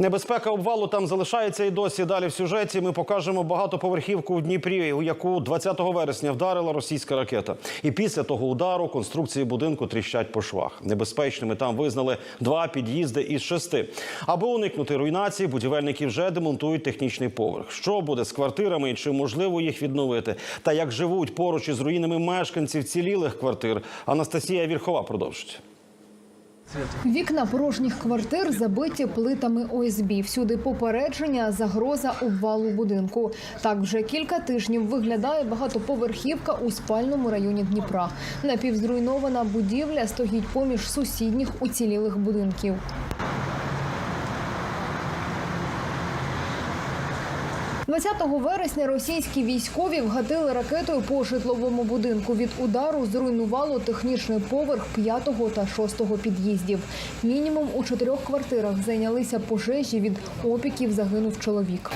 Небезпека обвалу там залишається і досі. Далі в сюжеті ми покажемо багатоповерхівку у Дніпрі, у яку 20 вересня вдарила російська ракета. І після того удару конструкції будинку тріщать по швах. Небезпечними там визнали два під'їзди із шести. Аби уникнути руйнації, будівельники вже демонтують технічний поверх. Що буде з квартирами і чи можливо їх відновити? Та як живуть поруч із руїнами мешканців цілілих квартир? Анастасія Вірхова продовжить. Вікна порожніх квартир забиті плитами ОСБ. Всюди попередження, загроза обвалу будинку. Так вже кілька тижнів виглядає багатоповерхівка у спальному районі Дніпра. Напівзруйнована будівля стоїть поміж сусідніх уцілілих будинків. – 20 вересня російські військові вгатили ракетою по житловому будинку. Від удару зруйнувало технічний поверх п'ятого та шостого під'їздів. Мінімум у чотирьох квартирах зайнялися пожежі. Від опіків загинув чоловік.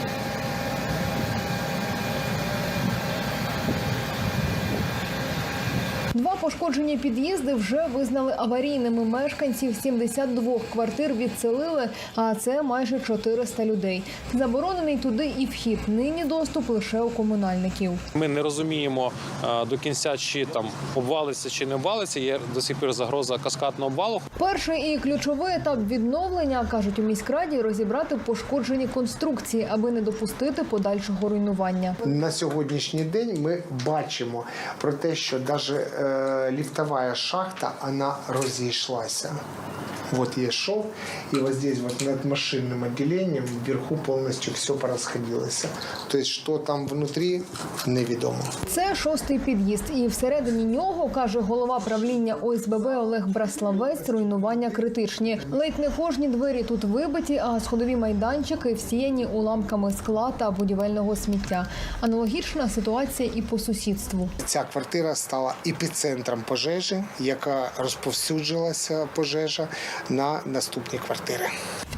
Два пошкоджені під'їзди вже визнали аварійними. Мешканців 72 квартир відселили, а це майже 400 людей. Заборонений туди і вхід. Нині доступ лише у комунальників. Ми не розуміємо е, до кінця, чи там обвалиться чи не обвалиться. Є до сих пір загроза каскадного обвалу. Перший і ключовий етап відновлення кажуть у міськраді розібрати пошкоджені конструкції, аби не допустити подальшого руйнування. На сьогоднішній день ми бачимо про те, що навіть ліфтова шахта вона розійшлася. Вот є шов, і вот здесь вот над машинным отделением вверху полностью все порасходилось. То есть, что там внутри, невідомо. Це шостий під'їзд, і всередині нього каже голова правління ОСББ Олег Браславець. Руйнування критичні. Ледь не кожні двері тут вибиті, а сходові майданчики всіяні уламками скла та будівельного сміття. Аналогічна ситуація і по сусідству. Ця квартира стала епіцентром пожежі, яка розповсюджилася пожежа на наступні квартири.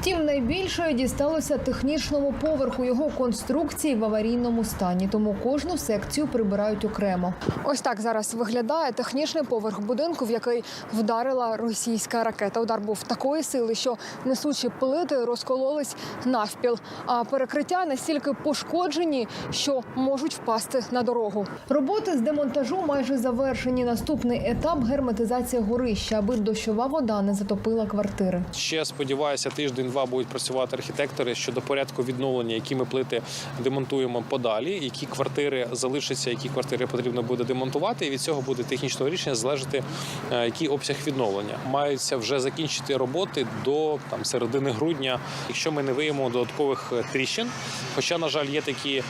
Втім, найбільшою дісталося технічному поверху його конструкції в аварійному стані, тому кожну секцію прибирають окремо. Ось так зараз виглядає технічний поверх будинку, в який вдарила російська ракета. Удар був такої сили, що несучі плити розкололись навпіл, а перекриття настільки пошкоджені, що можуть впасти на дорогу. Роботи з демонтажу майже завершені. Наступний етап герметизація горища, аби дощова вода не затопила квартири. Ще сподіваюся, тиждень-два будуть працювати архітектори щодо порядку відновлення, які ми плити демонтуємо подалі, які квартири залишаться, які квартири потрібно буде демонтувати. І від цього буде технічного рішення залежати, е, який обсяг відновлення. Маються вже закінчити роботи до там середини грудня, якщо ми не виявимо додаткових е, тріщин. Хоча, на жаль, є такі е,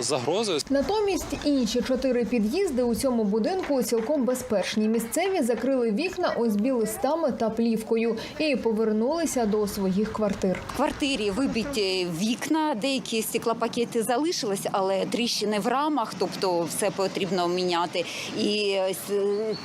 загрози. Натомість інші чотири під'їзди у цьому будинку цілком безпечні. Місцеві закрили вікна ОСБ листами та плівкою і повернулися до своїх квартир. В квартирі вибиті вікна, деякі стеклопакети залишились, але тріщини в рамах, тобто все потрібно міняти. І е,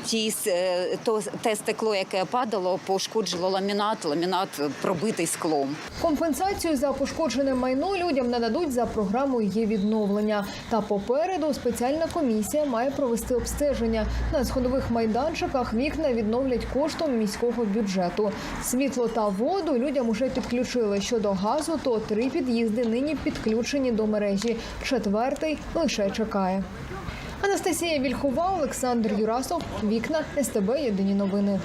ті, е, то, те стекло, яке падало, пошкоджувало ламінат, ламінат пробитий склом. Компенсацію за пошкоджене майно людям нададуть за програмою є відновлення. Та попереду спеціальна комісія має провести обстеження. На сходових майданчиках вікна відновлять коштом міського бюджету. Світло та воду людям уже підключили. Щодо газу, то три під'їзди нині підключені до мережі. Четвертий лише чекає. Анастасія Вільхова, Олександр Юрасов. Вікна СТБ. Єдині новини.